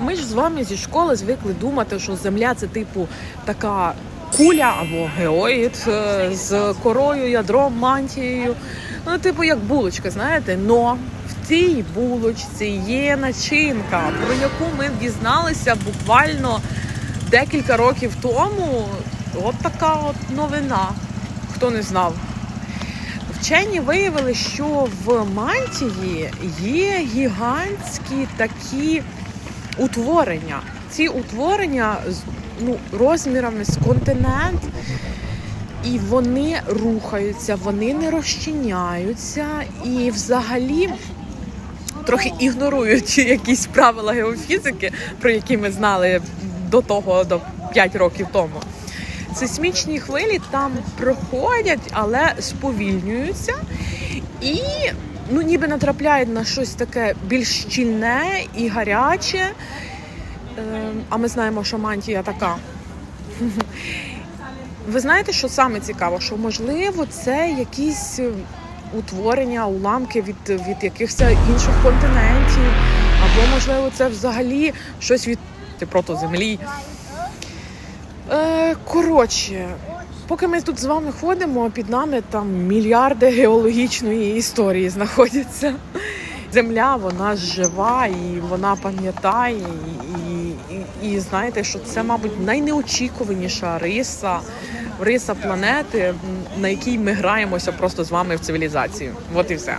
ми ж з вами зі школи звикли думати, що земля це типу така куля або геоїд е, з корою, ядром, мантією. Ну, типу, як булочка, знаєте, но в цій булочці є начинка, про яку ми дізналися буквально декілька років тому. От така от новина. Хто не знав. Вчені виявили, що в мантії є гігантські такі утворення. Ці утворення ну, розмірами з континент, і вони рухаються, вони не розчиняються і взагалі трохи ігнорують якісь правила геофізики, про які ми знали до того, до 5 років тому. Сейсмічні хвилі там проходять, але сповільнюються і ну, ніби натрапляють на щось таке більш щільне і гаряче. Ем, А ми знаємо, що мантія така. Ви знаєте, що саме цікаво? Що можливо це якісь е, утворення, уламки від, від якихось інших континентів, або можливо це взагалі щось від протоземлі. Е, коротше, поки ми тут з вами ходимо, під нами там мільярди геологічної історії знаходяться. Земля, вона жива і вона пам'ятає. І, і, і, знаєте, що це, мабуть, найнеочікуваніша риса, риса планети, на якій ми граємося просто з вами в цивілізацію. От і все.